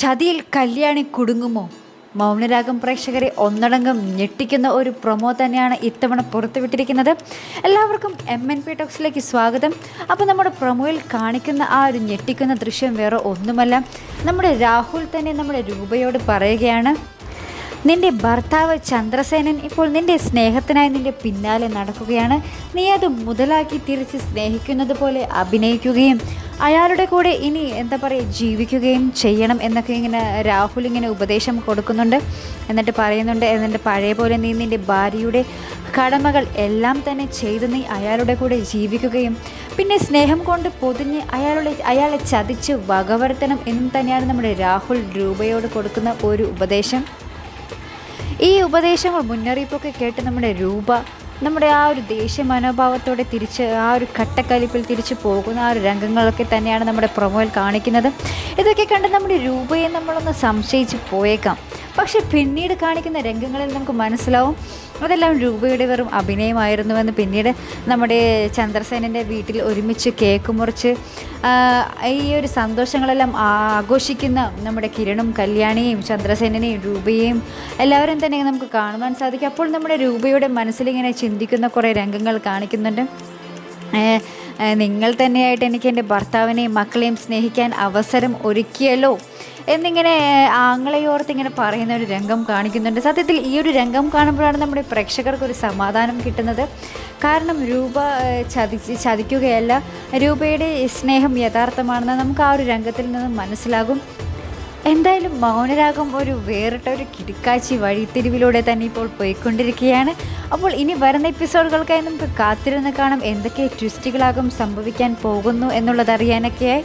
ചതിയിൽ കല്യാണി കുടുങ്ങുമോ? മൗനരാഗം പ്രേക്ഷകരെ ഒന്നടങ്കം ഞെട്ടിക്കുന്ന ഒരു പ്രൊമോ തന്നെയാണ് ഇത്തവണ പുറത്തുവിട്ടിരിക്കുന്നത്. എല്ലാവർക്കും എം എൻ പി ടോക്സിലേക്ക് സ്വാഗതം. അപ്പോൾ നമ്മുടെ പ്രൊമോയിൽ കാണിക്കുന്ന ആ ഒരു ഞെട്ടിക്കുന്ന ദൃശ്യം വേറെ ഒന്നുമല്ല. നമ്മുടെ രാഹുൽ തന്നെ നമ്മുടെ രൂപയോട് പറയുകയാണ് നിന്റെ ഭർത്താവ് ചന്ദ്രസേനൻ ഇപ്പോൾ നിന്റെ സ്നേഹത്തിനായി നിന്റെ പിന്നാലെ നടക്കുകയാണ്. നീ അത് മുതലാക്കി തിരിച്ച് സ്നേഹിക്കുന്നത് പോലെ അഭിനയിക്കുകയും അയാളുടെ കൂടെ ഇനി എന്താ പറയുക ജീവിക്കുകയും ചെയ്യണം എന്നൊക്കെ ഇങ്ങനെ രാഹുൽ ഇങ്ങനെ ഉപദേശം കൊടുക്കുന്നുണ്ട്. എന്നിട്ട് പറയുന്നുണ്ട് എന്നിട്ട് പഴയ പോലെ നീ നിന്റെ ഭാര്യയുടെ കടമകൾ എല്ലാം തന്നെ ചെയ്ത് നീ അയാളുടെ കൂടെ ജീവിക്കുകയും പിന്നെ സ്നേഹം കൊണ്ട് പൊതിഞ്ഞ് അയാളുടെ അയാളെ ചതിച്ച് വകവരുത്തണം എന്നും തന്നെയാണ് നമ്മുടെ രാഹുൽ രൂപയോട് കൊടുക്കുന്ന ഒരു ഉപദേശം. ഈ ഉപദേശങ്ങൾ മുന്നറിയിപ്പൊക്കെ കേട്ട് നമ്മുടെ രൂപ നമ്മുടെ ആ ഒരു ദേഷ്യ മനോഭാവത്തോടെ തിരിച്ച് ആ ഒരു കട്ടക്കലിപ്പിൽ തിരിച്ച് പോകുന്ന ആ ഒരു രംഗങ്ങളൊക്കെ തന്നെയാണ് നമ്മുടെ പ്രൊമോയിൽ കാണിക്കുന്നത്. ഇതൊക്കെ കണ്ട് നമ്മുടെ രൂപയെ നമ്മളൊന്ന് സംശയിച്ച് പോയേക്കാം. പക്ഷെ പിന്നീട് കാണിക്കുന്ന രംഗങ്ങളിൽ നമുക്ക് മനസ്സിലാവും. അതെല്ലാം രൂപയുടെ വെറും അഭിനയമായിരുന്നുവെന്ന് പിന്നീട് നമ്മുടെ ചന്ദ്രസേനന്റെ വീട്ടിൽ ഒരുമിച്ച് കേക്ക് മുറിച്ച് ഈ ഒരു സന്തോഷങ്ങളെല്ലാം ആഘോഷിക്കുന്ന നമ്മുടെ കിരണും കല്യാണിയും ചന്ദ്രസേനനെയും രൂപയെയും എല്ലാവരും തന്നെ നമുക്ക് കാണുവാൻ സാധിക്കും. അപ്പോൾ നമ്മുടെ രൂപയുടെ മനസ്സിലിങ്ങനെ ചിന്തിക്കുന്ന കുറേ രംഗങ്ങൾ കാണിക്കുന്നുണ്ട്. നിങ്ങൾ തന്നെയായിട്ട് എനിക്ക് എന്റെ ഭർത്താവിനെയും മക്കളെയും സ്നേഹിക്കാൻ അവസരം ഒരുക്കിയല്ലോ. എന്നിങ്ങനെ ആംഗ്ലയോർത്ത് ഇങ്ങനെ പറയുന്ന ഒരു രംഗം കാണിക്കുന്നുണ്ട്. സത്യത്തിൽ ഈ ഒരു രംഗം കാണുമ്പോഴാണ് നമ്മുടെ പ്രേക്ഷകർക്ക് ഒരു സമാധാനം കിട്ടുന്നത്. കാരണം രൂപ ചതി ചതിക്കുകയല്ല രൂപയുടെ സ്നേഹം യഥാർത്ഥമാണെന്ന് നമുക്ക് ആ ഒരു രംഗത്തിൽ നിന്ന് മനസ്സിലാകും. എന്തായാലും മൗനരാഗം ഒരു വേറിട്ട ഒരു കിടക്കാച്ചി വഴിത്തിരിവിലൂടെ തന്നെ ഇപ്പോൾ പോയിക്കൊണ്ടിരിക്കുകയാണ്. അപ്പോൾ ഇനി വരുന്ന എപ്പിസോഡുകൾക്കായി നമുക്ക് കാത്തിരുന്ന് കാണാം. എന്തൊക്കെ ട്വിസ്റ്റുകളാകും സംഭവിക്കാൻ പോകുന്നു എന്നുള്ളത് അറിയാനൊക്കെയായി.